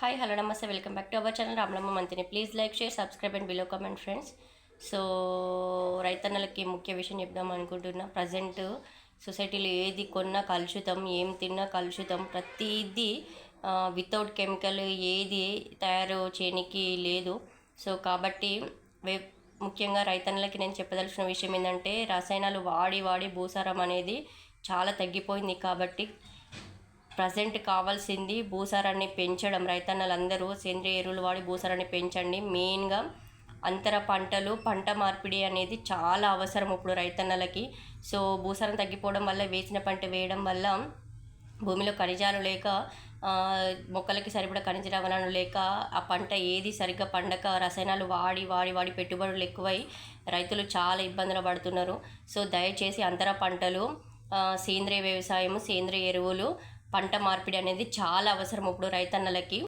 Hi hello నమస్తే. Welcome back to our channel Ramalamma Manthani please like share subscribe and below comment friends so రైతన్నలకి ముఖ్య విషయం చెప్దాం అనుకుంటున్నా. Present సొసైటీలో ఏది కొన్నా కలుషితం ఏం తిన్నా కలుషితం ప్రతిదీ వితౌట్ కెమికల్ ఏది తయారు చేయనికి లేదు. సో కాబట్టి వే ముఖ్యంగా రైతన్నలకి నేను చెప్పదలసిన విషయం ఏంటంటే రసాయనాలు వాడి వాడి భూసారం అనేది చాలా తగ్గిపోయింది కాబట్టి ప్రజెంట్ కావాల్సింది భూసారాన్ని పెంచడం. రైతన్నలందరూ సేంద్రియ ఎరువులు వాడి భూసారాన్ని పెంచండి. మెయిన్గా అంతర పంటలు పంట మార్పిడి అనేది చాలా అవసరం ఇప్పుడు రైతన్నలకి. సో భూసారం తగ్గిపోవడం వల్ల వేసిన పంట వేయడం వల్ల భూమిలో ఖనిజాలు లేక మొక్కలకి సరిపడా ఖనిజ లవణాలు లేక ఆ పంట ఏది సరిగ్గా పండక రసాయనాలు వాడి వాడి వాడి పెట్టుబడులు ఎక్కువై రైతులు చాలా ఇబ్బందులు పడుతున్నారు. సో దయచేసి అంతర పంటలు సేంద్రియ వ్యవసాయము సేంద్రియ ఎరువులు పంట మార్పిడి అనేది చాలా అవసరం ఇప్పుడు రైతన్నలకి.